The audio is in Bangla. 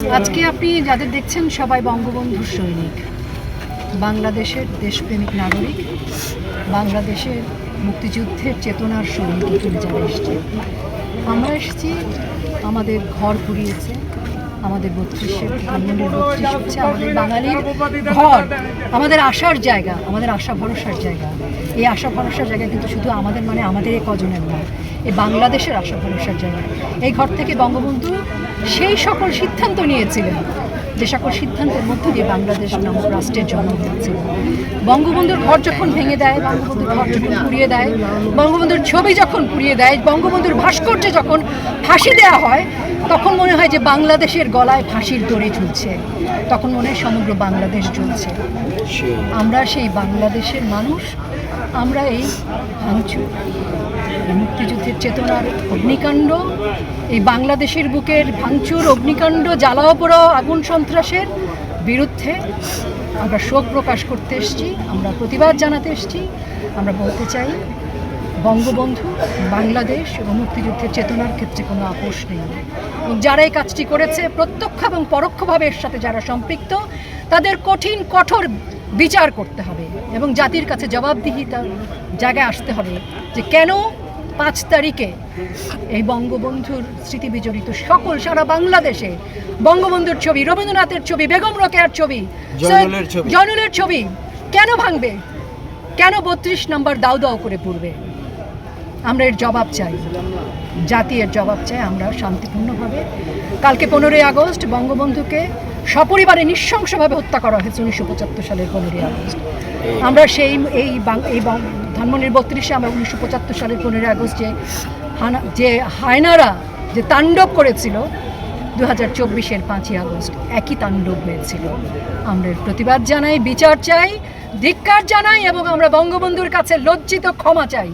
আজকে আপনি যাদের দেখছেন সবাই বঙ্গবন্ধুর সৈনিক। বাংলাদেশের দেশপ্রেমিক নাগরিক, বাংলাদেশের মুক্তিযুদ্ধের চেতনার সৈনিক এখানে যারা এসছে, আমরা এসেছি, আমাদের ঘর পুড়িয়েছে আমাদের বত্রিশে বত্রিশ হচ্ছে আমাদের বাঙালির ঘর। আমাদের আশার জায়গা, আমাদের আশা ভরসার জায়গা। এই আশা ভরসার জায়গা কিন্তু শুধু আমাদের মানে আমাদের এই কজনের নয় এই বাংলাদেশের আশা ভরসার জায়গা। এই ঘর থেকে বঙ্গবন্ধু সেই সকল সিদ্ধান্ত নিয়েছিলেন যে সকল সিদ্ধান্তের মধ্যে দিয়ে বাংলাদেশ নামক রাষ্ট্রের জন্ম হয়েছিল বঙ্গবন্ধুর ঘর যখন ভেঙে দেয় বঙ্গবন্ধুর ঘর যখন পুড়িয়ে দেয় বঙ্গবন্ধুর ছবি যখন পুড়িয়ে দেয় বঙ্গবন্ধুর ভাস্কর্যে যখন ফাঁসি দেওয়া হয় তখন মনে হয় যে বাংলাদেশের গলায় ফাঁসির দড়ি ঝুলছে। তখন মনে হয় সমগ্র বাংলাদেশ ঝুলছে আমরা সেই বাংলাদেশের মানুষ আমরা এই ভাঙচুর। মুক্তিযুদ্ধের চেতনার অগ্নিকাণ্ড, এই বাংলাদেশের বুকের ভাঙচুর অগ্নিকাণ্ড জ্বালাও আগুন সন্ত্রাসের বিরুদ্ধে আমরা শোক প্রকাশ করতে এসেছি, আমরা প্রতিবাদ জানাতে এসেছি। আমরা বলতে চাই, বঙ্গবন্ধু, বাংলাদেশ এবং মুক্তিযুদ্ধের চেতনার ক্ষেত্রে কোনো আপোষ নেই। এবং যারা এই কাজটি করেছে, প্রত্যক্ষ এবং পরোক্ষভাবে এর সাথে যারা সম্পৃক্ত, তাদের কঠিন, কঠোর বিচার করতে হবে এবং জাতির কাছে জবাবদিহিতার জায়গায় আসতে হবে যে কেন পাঁচ তারিখে এই বঙ্গবন্ধুর স্মৃতি বিজড়িত সকল সারা বাংলাদেশে বঙ্গবন্ধুর ছবি রবীন্দ্রনাথের ছবি বেগম রোকেয়ার ছবি জয়নুলের ছবি। ছবি কেন ভাঙবে? কেন বত্রিশ নম্বর দাও দাও করে পড়বে? আমরা এর জবাব চাই। জাতি এর জবাব চাই আমরা শান্তিপূর্ণভাবে। কালকে পনেরোই আগস্ট বঙ্গবন্ধুকে সপরিবারে নৃশংসভাবে হত্যা করা হয়েছে উনিশশো পঁচাত্তর সালের পনেরোই আগস্ট। আমরা সেই এই এই ধানমন্ডির বত্রিশে আমরা উনিশশো পঁচাত্তর সালের পনেরোই আগস্ট যে হানা যে হায়নারা যে তাণ্ডব করেছিল দু হাজার চব্বিশের পাঁচই আগস্ট একই তাণ্ডব হয়েছিল। আমরা প্রতিবাদ জানাই, বিচার চাই, ধিক্কার জানাই এবং আমরা বঙ্গবন্ধুর কাছে লজ্জিত ক্ষমা চাই।